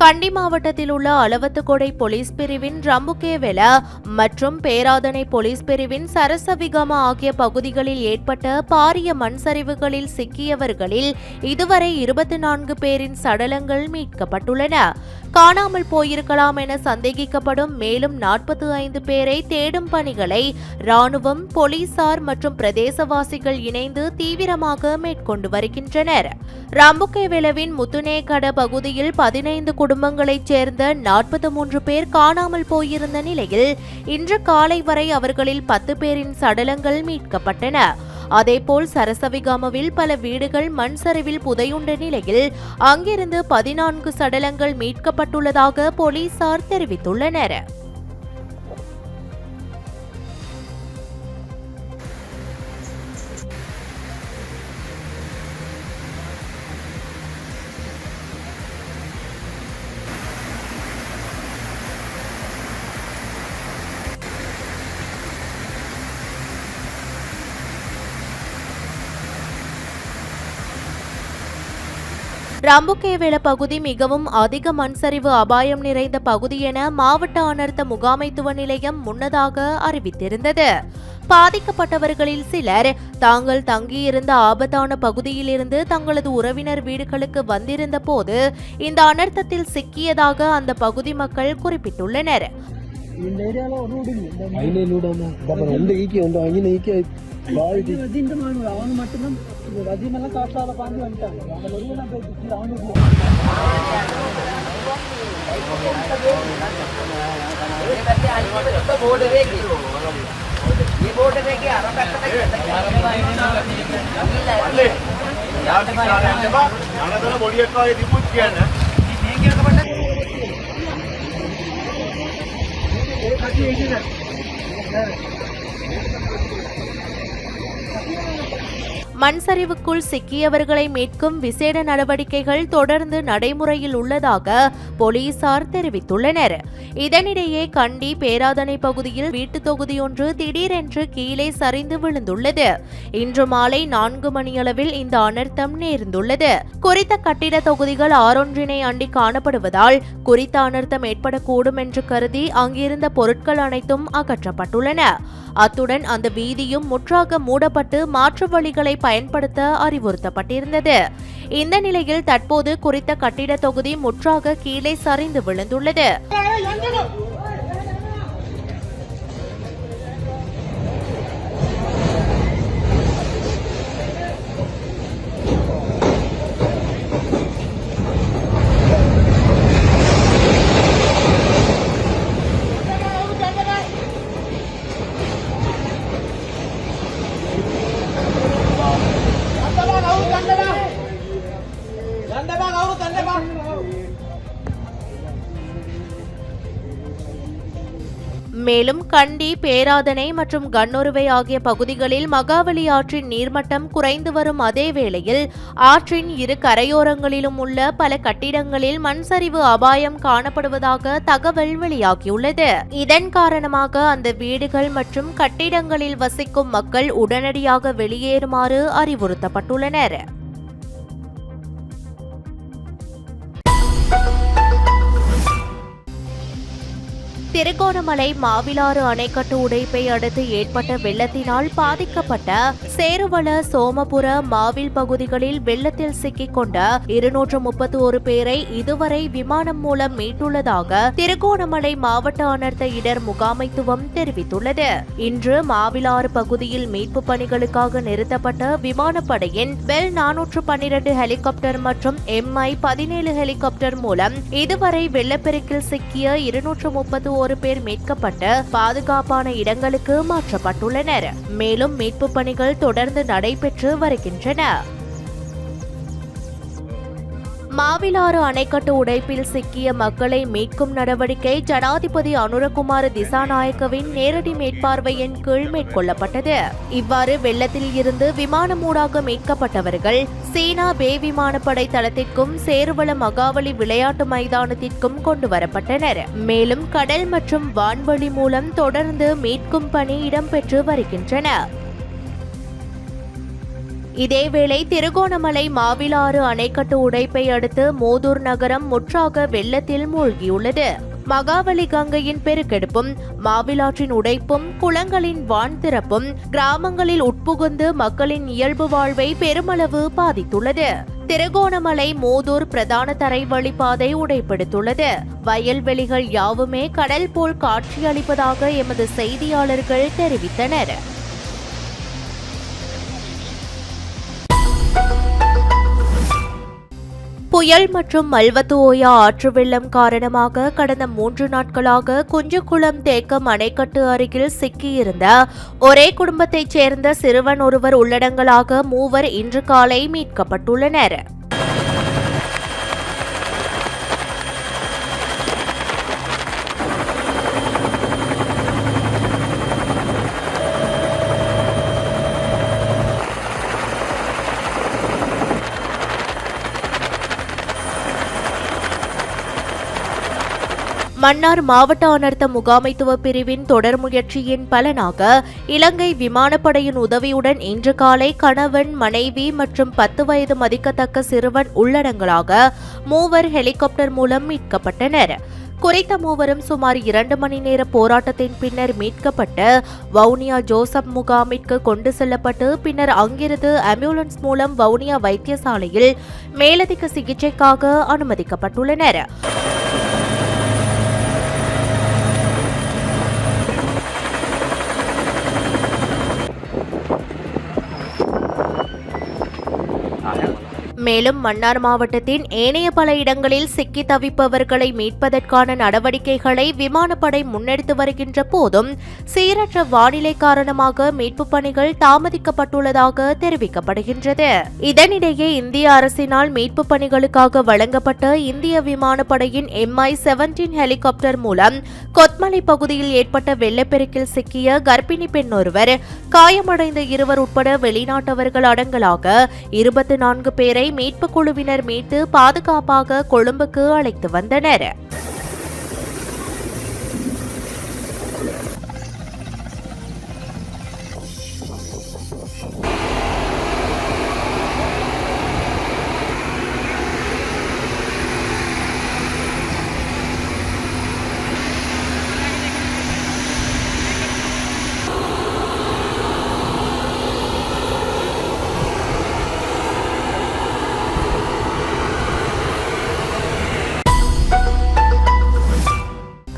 கண்டி மாவட்டத்தில் உள்ள அளவத்துக்கொடை போலீஸ் பிரிவின் ரம்புகேவெல மற்றும் பேராதனை போலீஸ் பிரிவின் சரசவிகம ஆகிய பகுதிகளில் ஏற்பட்ட பாரிய மண் சரிவுகளில் சிக்கியவர்களில் இதுவரை இருபத்தி நான்கு பேரின் சடலங்கள் மீட்கப்பட்டுள்ளன. காணாமல் போயிருக்கலாம் என சந்தேகிக்கப்படும் மேலும் நாற்பத்தி ஐந்து பேரை தேடும் பணிகளை ராணுவம் போலீசார் மற்றும் பிரதேசவாசிகள் இணைந்து தீவிரமாக மேற்கொண்டு வருகின்றனர். ரம்புக்கேவெலவின் முத்துனேகட பகுதியில் பதினைந்து குடும்பங்களைச் சேர்ந்த நாற்பத்தி மூன்று பேர் காணாமல் போயிருந்த நிலையில் இன்று காலை வரை அவர்களில் பத்து பேரின் சடலங்கள் மீட்கப்பட்டன. அதேபோல் சரசவிகாமவில் பல வீடுகள் மண் சரிவில் புதையுண்ட நிலையில் அங்கிருந்து பதினான்கு சடலங்கள் மீட்கப்பட்டுள்ளதாக போலீசார் தெரிவித்துள்ளனர். ரம்புகேவெல பகுதி மிகவும் அதிக மண்சரிவு அபாயம் நிறைந்த பகுதி என மாவட்ட அனர்த்த முகாமைத்துவ நிலையம் முன்னதாக அறிவித்திருந்தது. பாதிக்கப்பட்டவர்களில் சிலர் தாங்கள் தங்கியிருந்த ஆபத்தான பகுதியிலிருந்து தங்களது உறவினர் வீடுகளுக்கு வந்திருந்த போது இந்த அனர்த்தத்தில் சிக்கியதாக அந்த பகுதி மக்கள் குறிப்பிட்டுள்ளனர். இந்த వదింటే మనం రావణ మట్టణం వది మళ్ళీ కాష్టాల పాండి అంటాను రావణ ఈ బోర్డు దగ్గర ಅಣ್ಣದಲ್ಲ ಹೊಡಿಯಕ್ಕ ಇದು ಮುಚ್ಚಿಯಣ್ಣ ಕಟ್ಟಿ Yeah. மண் சரிவுக்குள் சிக்கியவர்களை மீட்கும் விசேட நடவடிக்கைகள் தொடர்ந்து நடைமுறையில் உள்ளதாக போலீசார் தெரிவித்துள்ளனர். இதனிடையே கண்டி பேராதனை பகுதியில் வீட்டு தொகுதியொன்று திடீரென்று கீழே சரிந்து விழுந்துள்ளது. இன்று மாலை நான்கு மணியளவில் இந்த அனர்த்தம் நேர்ந்துள்ளது. குறித்த கட்டிட தொகுதிகள் ஆறொன்றினை அண்டி காணப்படுவதால் குறித்த அனர்த்தம் ஏற்படக்கூடும் என்று கருதி அங்கிருந்த பொருட்கள் அனைத்தும் அகற்றப்பட்டுள்ளன. அத்துடன் அந்த வீதியும் முற்றாக மூடப்பட்டு மாற்று வழிகளை பயன்படுத்த அறிவுறுத்தப்பட்டிருந்தது. இந்த நிலையில் தற்போது குறித்த கட்டிட தொகுதி முற்றாக கீழே சரிந்து விழுந்துள்ளது. மேலும் கண்டி பேராதனை மற்றும் கண்ணுருவை ஆகிய பகுதிகளில் மகாவலி ஆற்றின் நீர்மட்டம் குறைந்து வரும் அதே வேளையில் ஆற்றின் இரு கரையோரங்களிலும் உள்ள பல கட்டிடங்களில் மண்சரிவு அபாயம் காணப்படுவதாக தகவல் வெளியாகியுள்ளது. இதன் காரணமாக அந்த வீடுகள் மற்றும் கட்டிடங்களில் வசிக்கும் மக்கள் உடனடியாக வெளியேறுமாறு அறிவுறுத்தப்பட்டுள்ளனர். திருகோணமலை மாவிலாறு அணைக்கட்டு உடைப்பை அடுத்து ஏற்பட்ட வெள்ளத்தினால் பாதிக்கப்பட்ட சேருவள சோமபுர மாவில் பகுதிகளில் வெள்ளத்தில் சிக்கிக் கொண்ட இருநூற்று முப்பத்தி ஒரு பேரை இதுவரை விமானம் மூலம் மீட்டுள்ளதாக திருகோணமலை மாவட்ட அனர்த்த இடர் முகாமைத்துவம் தெரிவித்துள்ளது. இன்று மாவிலாறு பகுதியில் மீட்பு பணிகளுக்காக நிறுத்தப்பட்ட விமானப்படையின் பெல் நானூற்று பன்னிரண்டு ஹெலிகாப்டர் மற்றும் எம்ஐ பதினேழு ஹெலிகாப்டர் மூலம் இதுவரை வெள்ளப்பெருக்கில் சிக்கிய இருநூற்று முப்பத்தி ஒரு பேர் மீட்கப்பட்டு பாதுகாப்பான இடங்களுக்கு மாற்றப்பட்டுள்ளனர். மேலும் மீட்பு பணிகள் தொடர்ந்து நடைபெற்று வருகின்றன. மாவிலாறு அணைக்கட்டு உடைப்பில் சிக்கிய மக்களை மீட்கும் நடவடிக்கை ஜனாதிபதி அனுரகுமார் திசாநாயக்கவின் நேரடி மேற்பார்வையின் கீழ் மேற்கொள்ளப்பட்டது. இவ்வாறு வெள்ளத்தில் இருந்து விமானமூடாக மீட்கப்பட்டவர்கள் சீனா பே விமானப்படை தளத்திற்கும் சேருவள மகாவலி விளையாட்டு மைதானத்திற்கும் கொண்டு வரப்பட்டனர். மேலும் கடல் மற்றும் வான்வழி மூலம் தொடர்ந்து மீட்கும் பணி இடம்பெற்று வருகின்றன. இதேவேளை திருகோணமலை மாவிலாறு அணைக்கட்டு உடைப்பை அடுத்து மோதூர் நகரம் முற்றாக வெள்ளத்தில் மூழ்கியுள்ளது. மகாவலி கங்கையின் பெருக்கெடுப்பும் மாவிலாற்றின் உடைப்பும் குளங்களின் வான் திறப்பும் கிராமங்களில் உட்புகுந்து மக்களின் இயல்பு வாழ்வை பெருமளவு பாதித்துள்ளது. திருகோணமலை மோதூர் பிரதான தரை வழிபாதை உடைப்படுத்துள்ளது. வயல்வெளிகள் யாவுமே கடல் போல் காட்சியளிப்பதாக எமது செய்தியாளர்கள் தெரிவித்தனர். புயல் மற்றும் மல்வத்து ஓயா ஆற்று வெள்ளம் காரணமாக கடந்த மூன்று நாட்களாக குஞ்சுக்குளம் தேக்கம் அணைக்கட்டு அருகில் சிக்கியிருந்த ஒரே குடும்பத்தைச் சேர்ந்த சிறுவன் ஒருவர் உள்ளடங்கலாக மூவர் இன்று காலை மீட்கப்பட்டுள்ளனர். மன்னார் மாவட்ட அனர்த்த முகாமைத்துவ பிரிவின் தொடர் முயற்சியின் பலனாக இலங்கை விமானப்படையின் உதவியுடன் இன்று காலை கணவன் மனைவி மற்றும் பத்து வயது மதிக்கத்தக்க சிறுவன் உள்ளடங்கலாக மூவர் ஹெலிகாப்டர் மூலம் மீட்கப்பட்டனர். குறித்த மூவரும் சுமார் இரண்டு மணி நேர போராட்டத்தின் பின்னர் மீட்கப்பட்டு வவுனியா ஜோசப் முகாமிற்கு கொண்டு செல்லப்பட்டு பின்னர் அங்கிருந்து ஆம்புலன்ஸ் மூலம் வவுனியா வைத்தியசாலையில் மேலதிக சிகிச்சைக்காக அனுமதிக்கப்பட்டுள்ளனர். மேலும் மன்னார் மாவட்டத்தின் ஏனைய பல இடங்களில் சிக்கி தவிப்பவர்களை மீட்பதற்கான நடவடிக்கைகளை விமானப்படை முன்னெடுத்து வருகின்ற போதும் சீரற்ற வானிலை காரணமாக மீட்பு பணிகள் தாமதிக்கப்பட்டுள்ளதாக தெரிவிக்கப்படுகின்றது. இதனிடையே இந்திய அரசினால் மீட்புப் பணிகளுக்காக வழங்கப்பட்ட இந்திய விமானப்படையின் எம்ஐ செவன்டீன் ஹெலிகாப்டர் மூலம் கொத்மலை பகுதியில் ஏற்பட்ட வெள்ளப்பெருக்கில் சிக்கிய கர்ப்பிணி பெண் ஒருவர் காயமடைந்த இருவர் உட்பட வெளிநாட்டவர்கள் அடங்கலாக இருபத்தி நான்கு பேரை மீட்புக் குழுவினர் மீட்டு பாதுகாப்பாக கொழும்புக்கு அழைத்து வந்தனர்.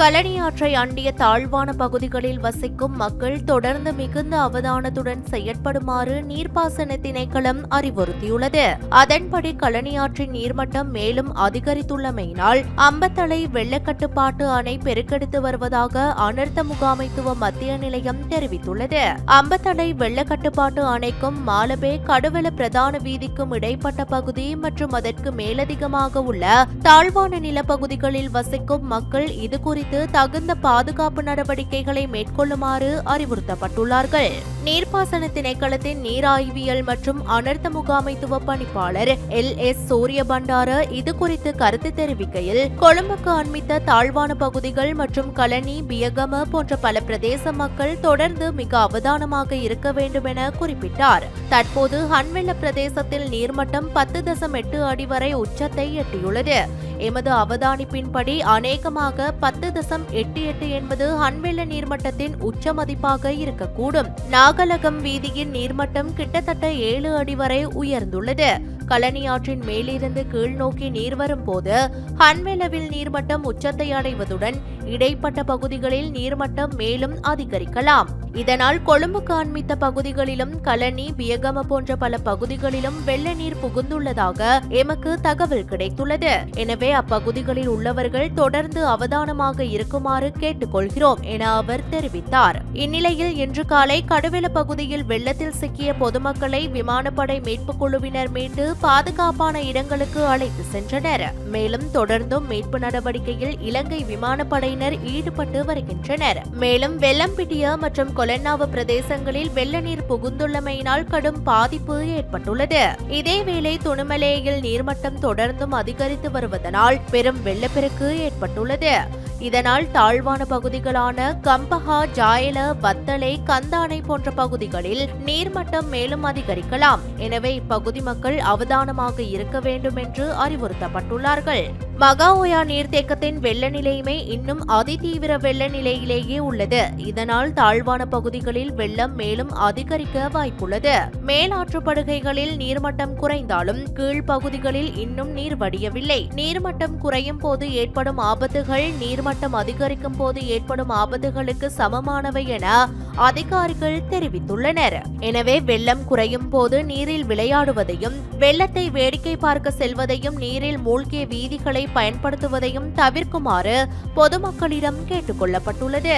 கலனியாற்றை ஆற்றை அண்டிய தாழ்வான பகுதிகளில் வசிக்கும் மக்கள் தொடர்ந்து மிகுந்த அவதானத்துடன் செயற்படுமாறு நீர்ப்பாசன திணைக்களம் அறிவுறுத்தியுள்ளது. அதன்படி கலனியாற்றின் நீர்மட்டம் மேலும் அதிகரித்துள்ளமையினால் அம்பத்தலை வெள்ளக்கட்டுப்பாட்டு அணை பெருக்கெடுத்து வருவதாக அனர்த்த முகாமைத்துவ மத்திய நிலையம் தெரிவித்துள்ளது. அம்பத்தலை வெள்ளக்கட்டுப்பாட்டு அணைக்கும் மாலபே கடுவல பிரதான வீதிக்கும் இடைப்பட்ட பகுதி மற்றும் அதற்கு மேலதிகமாக உள்ள தாழ்வான நிலப்பகுதிகளில் வசிக்கும் மக்கள் இது குறித்து தகுந்த பாதுகாப்பு நடவடிக்கைகளை மேற்கொள்ளுமாறு அறிவுறுத்தப்பட்டுள்ளார்கள். நீர்ப்பாசன திணைக்களத்தின் நீராய்வியல் மற்றும் அனர்த்த முகாமைத்துவ பணிப்பாளர் எல். எஸ். சூரிய பண்டார இது குறித்து கருத்து தெரிவிக்கையில் கொழும்புக்கு அண்மித்த தாழ்வான பகுதிகள் மற்றும் கலனி பியகம போன்ற பல பிரதேச மக்கள் தொடர்ந்து மிக அவதானமாக இருக்க வேண்டும் என குறிப்பிட்டார். தற்போது ஹன்வெள்ள பிரதேசத்தில் நீர்மட்டம் பத்து தசம் எட்டு அடி வரை உச்சத்தை எட்டியுள்ளது. எமது அவதானிப்பின்படி அநேகமாக பத்து தசம் எட்டு எட்டு என்பது ஹன்வெல்ல நீர்மட்டத்தின் உச்ச மதிப்பாக இருக்கக்கூடும். நாகலகம் வீதியின் நீர்மட்டம் கிட்டத்தட்ட ஏழு அடி வரை உயர்ந்துள்ளது. கலனியாற்றின் மேலிருந்து கீழ் நோக்கி நீர் வரும்போது ஹன்வெலவில் நீர்மட்டம் உச்சத்தை அடைவதுடன் இடைப்பட்ட பகுதிகளில் நீர்மட்டம் மேலும் அதிகரிக்கலாம். இதனால் கொழும்பு காண்மித்த பகுதிகளிலும் கலனி வியகம போன்ற பல பகுதிகளிலும் வெள்ள நீர் புகுந்துள்ளதாக எமக்கு தகவல் கிடைத்துள்ளது. எனவே அப்பகுதிகளில் உள்ளவர்கள் தொடர்ந்து அவதானமாக இருக்குமாறு கேட்டுக்கொள்கிறோம் என அவர் தெரிவித்தார். இந்நிலையில் இன்று காலை கடுவெல பகுதியில் வெள்ளத்தில் சிக்கிய பொதுமக்களை விமானப்படை மீட்புக் குழுவினர் மீட்டு பாதுகாப்பான இடங்களுக்கு அழைத்து சென்றனர். மேலும் தொடர்ந்தும் மீட்பு நடவடிக்கையில் இலங்கை விமானப்படையினர் ஈடுபட்டு வருகின்றனர். மேலும் வெள்ளம்பிட்டியா மற்றும் கொலன்னாவு பிரதேசங்களில் வெள்ள நீர் புகுந்துள்ளமையினால் கடும் பாதிப்பு ஏற்பட்டுள்ளது. இதேவேளை துணுமலேயில் நீர்மட்டம் தொடர்ந்தும் அதிகரித்து வருவதனால் பெரும் வெள்ளப்பெருக்கு ஏற்பட்டுள்ளது. இதனால் தாழ்வான பகுதிகளான கம்பஹா ஜாயல வத்தலை கந்தானை போன்ற பகுதிகளில் நீர்மட்டம் மேலும் அதிகரிக்கலாம். எனவே இப்பகுதி மக்கள் நிதானமாக இருக்க வேண்டும் என்று அறிவுறுத்தப்பட்டுள்ளார்கள். மகாஓயா நீர்த்தேக்கத்தின் வெள்ள நிலைமை இன்னும் அதிதீவிர வெள்ள நிலையிலேயே உள்ளது. இதனால் தாழ்வான பகுதிகளில் வெள்ளம் மேலும் அதிகரிக்க வாய்ப்புள்ளது. மேலாற்றுப்படுகைகளில் நீர்மட்டம் குறைந்தாலும் கீழ்ப்பகுதிகளில் இன்னும் நீர் வடியவில்லை. நீர்மட்டம் குறையும் போது ஏற்படும் ஆபத்துகள் நீர்மட்டம் அதிகரிக்கும் போது ஏற்படும் ஆபத்துகளுக்கு சமமானவை என அதிகாரிகள் தெரிவித்துள்ளனர். எனவே வெள்ளம் குறையும் போது நீரில் விளையாடுவதையும் வெள்ளத்தை வேடிக்கை பார்க்க செல்வதையும் நீரில் மூழ்கிய வீதிகளை பயன்படுத்துவதையும் தவிர்க்குமாறு பொதுமக்களிடம் கேட்டுக் கொள்ளப்பட்டுள்ளது